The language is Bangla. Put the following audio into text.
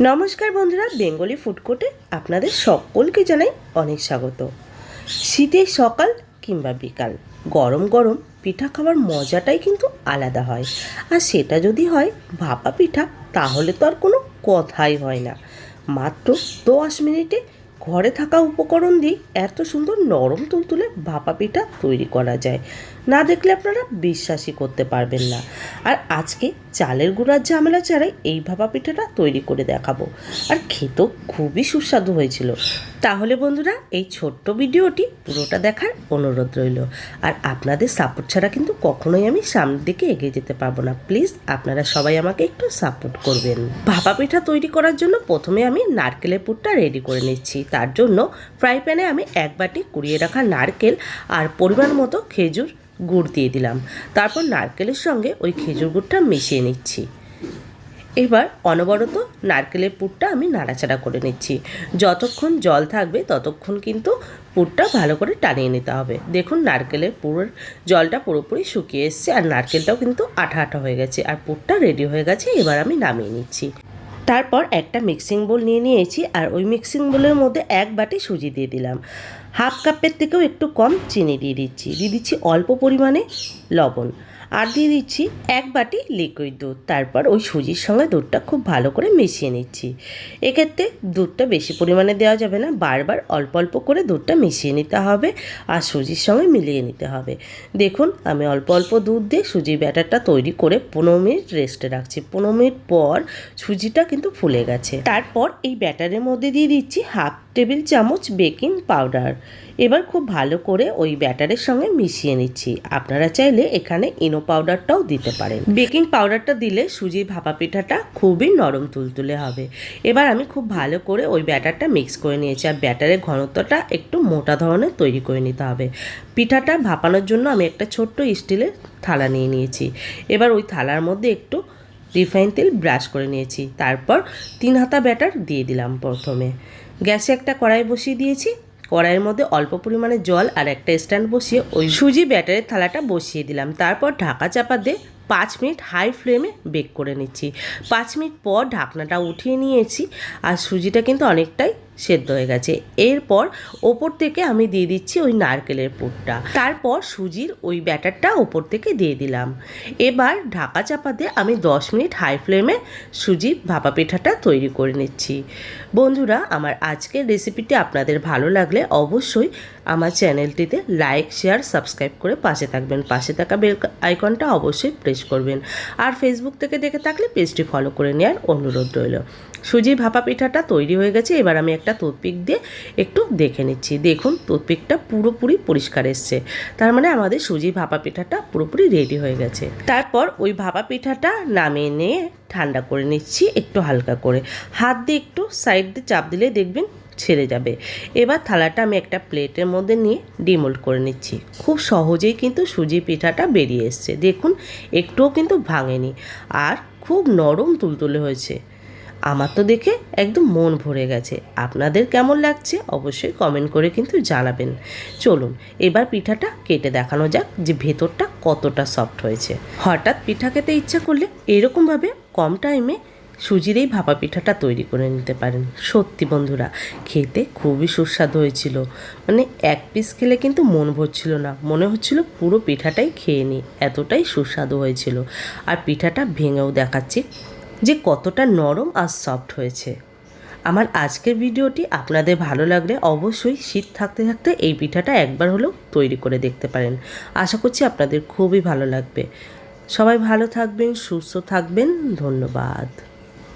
নমস্কার বন্ধুরা, বেঙ্গলি ফুড কোর্টে আপনাদের সকলকে জানাই অনেক স্বাগত। শীতের সকাল কিংবা বিকাল, গরম গরম পিঠা খাওয়ার মজাটাই কিন্তু আলাদা হয়। আর সেটা যদি হয় ভাপা পিঠা, তাহলে তো আর কোনো কথাই হয় না। মাত্র দশ মিনিটে ঘরে থাকা উপকরণ দিয়ে এত সুন্দর নরম তুলতুলে ভাপা পিঠা তৈরি করা যায়। না দেখলে আপনারা বিশ্বাসই করতে পারবেন না। আর আজকে চালের গুঁড়ার ঝামেলা ছাড়াই এই ভাপা পিঠাটা তৈরি করে দেখাবো। আর খেতেও খুবই সুস্বাদু হয়েছিল। তাহলে বন্ধুরা, এই ছোট্ট ভিডিওটি পুরোটা দেখার অনুরোধ রইল। আর আপনাদের সাপোর্ট ছাড়া কিন্তু কখনোই আমি সামনের দিকে এগিয়ে যেতে পারব না। প্লিজ আপনারা সবাই আমাকে একটু সাপোর্ট করবেন। ভাপা পিঠা তৈরি করার জন্য প্রথমে আমি নারকেলের পুরটা রেডি করে নিচ্ছি। তার জন্য ফ্রাই প্যানে আমি এক বাটি কুড়িয়ে রাখা নারকেল আর পরিমাণ মতো খেজুর গুড় দিয়ে দিলাম। তারপর নারকেলের সঙ্গে ওই খেজুর গুড়টা মিশিয়ে নিচ্ছি। এবার অনবরত নারকেলের পুরটা আমি নাড়াচাড়া করে নিচ্ছি। যতক্ষণ জল থাকবে ততক্ষণ কিন্তু পুরটা ভালো করে টানিয়ে নিতে হবে। দেখুন নারকেলের পুরের জলটা পুরোপুরি শুকিয়ে এসছে আর নারকেলটাও কিন্তু আঠা আঠা হয়ে গেছে আর পুরটা রেডি হয়ে গেছে, এবার আমি নামিয়ে নিচ্ছি। তারপর একটা মিক্সিং বোল নিয়ে নিয়েছি আর ওই মিক্সিং বোলের মধ্যে এক বাটি সুজি দিয়ে দিলাম। হাফ কাপের থেকেও একটু কম চিনি দিয়ে দিচ্ছি। দিয়ে দিচ্ছি অল্প পরিমাণে লবণ। আর দিয়ে দিচ্ছি এক বাটি লিকুইড দুধ। তারপর ওই সুজির সঙ্গে দুধটা খুব ভালো করে মিশিয়ে নিচ্ছি। এক্ষেত্রে দুধটা বেশি পরিমাণে দেওয়া যাবে না, বারবার অল্প অল্প করে দুধটা মিশিয়ে নিতে হবে আর সুজির সঙ্গে মিলিয়ে নিতে হবে। দেখুন, আমি অল্প অল্প দুধ দিয়ে সুজির ব্যাটারটা তৈরি করে পনেরো মিনিট রেস্টে রাখছি। পনেরো মিনিট পর সুজিটা কিন্তু ফুলে গেছে। তারপর এই ব্যাটারের মধ্যে দিয়ে দিচ্ছি হাফ টেবিল চামচ বেকিং পাউডার। এবার খুব ভালো করে ওই ব্যাটারের সঙ্গে মিশিয়ে নিচ্ছি। আপনারা চাইলে এখানে ইনো পাউডারটাও দিতে পারেন। বেকিং পাউডারটা দিলে সুজির ভাপা পিঠাটা খুবই নরম তুলতুলে হবে। এবার আমি খুব ভালো করে ওই ব্যাটারটা মিক্স করে নিয়েছি। আর ব্যাটারের ঘনত্বটা একটু মোটা ধরনের তৈরি করে নিতে হবে। পিঠাটা ভাপানোর জন্য আমি একটা ছোট্ট স্টিলের থালা নিয়ে নিয়েছি। এবার ওই থালার মধ্যে একটু রিফাইন তেল ব্রাশ করে নিয়েছি। তারপর তিন হাতা ব্যাটার দিয়ে দিলাম প্রথমে। গ্যাসে একটা কড়াই বসিয়ে দিয়েছি। কড়াইয়ের মধ্যে অল্প পরিমাণে জল আর একটা স্ট্যান্ড বসিয়ে ওই সুজি ব্যাটারের থালাটা বসিয়ে দিলাম। তারপর ঢাকা চাপা দিয়ে পাঁচ মিনিট হাই ফ্লেমে বেক করে নিচ্ছি। পাঁচ মিনিট পর ঢাকনাটা উঠিয়ে নিয়েছি আর সুজিটা কিন্তু অনেকটাই সেদ্ধ হয়ে গেছে। এরপর ওপর থেকে আমি দিয়ে দিচ্ছি ওই নারকেলের পুরটা। তারপর সুজির ওই ব্যাটারটা ওপর থেকে দিয়ে দিলাম। এবার ঢাকা চাপা দিয়ে আমি দশ মিনিট হাই ফ্লেমে সুজি ভাপা পিঠাটা তৈরি করে নিচ্ছি। বন্ধুরা, আমার আজকের রেসিপিটি আপনাদের ভালো লাগলে অবশ্যই আমার চ্যানেলটিতে লাইক, শেয়ার, সাবস্ক্রাইব করে পাশে থাকবেন। পাশে থাকা বেল আইকনটা অবশ্যই প্রেস করবেন। আর ফেসবুক থেকে দেখে থাকলে পেজটি ফলো করে নেওয়ার অনুরোধ রইল। সুজি ভাপা পিঠাটা তৈরি হয়ে গেছে। এবার আমি একটা টুথপিক দিয়ে একটু দেখে নিচ্ছি। দেখুন টুথপিকটা পুরোপুরি পরিষ্কার এসছে। তার মানে আমাদের সুজি ভাপা পিঠাটা পুরোপুরি রেডি হয়ে গেছে। তারপর ওই ভাপা পিঠাটা নামিয়ে নিয়ে ঠান্ডা করে নিচ্ছি একটু হালকা করে। হাত দিয়ে একটু সাইড দিয়ে চাপ দিলে দেখবেন ছেড়ে যাবে। এবার থালাটা আমি একটা প্লেটের মধ্যে নিয়ে ডিমোল্ড করে নিচ্ছি। খুব সহজেই কিন্তু সুজি পিঠাটা বেরিয়ে এসছে। দেখুন, একটুও কিন্তু ভাঙেনি। আর খুব নরম তুলতুলে হয়েছে। আমার তো দেখে একদম মন ভরে গেছে। আপনাদের কেমন লাগছে অবশ্যই কমেন্ট করে কিন্তু জানাবেন। চলুন, এবার পিঠাটা কেটে দেখানো যাক যে ভেতরটা কতটা সফট হয়েছে। হঠাৎ পিঠা খেতে ইচ্ছা করলে এরকমভাবে কম টাইমে সুজির এই ভাপা পিঠাটা তৈরি করে নিতে পারেন। সত্যি বন্ধুরা, খেতে খুবই সুস্বাদু হয়েছিল। মানে এক পিস খেলে কিন্তু মন ভরছিল না। মনে হচ্ছিল পুরো পিঠাটাই খেয়ে নিই। এতটাই সুস্বাদু হয়েছিল। আর পিঠাটা ভেঙেও দেখাচ্ছি। যে কতটা নরম আর সফট হয়েছে। আমার আজকের ভিডিওটি আপনাদের ভালো লাগলে অবশ্যই শীত থাকতে থাকতে এই পিঠাটা একবার হলেও তৈরি করে দেখতে পারেন। আশা করছি আপনাদের খুবই ভালো লাগবে। সবাই ভালো থাকবেন, সুস্থ থাকবেন, ধন্যবাদ।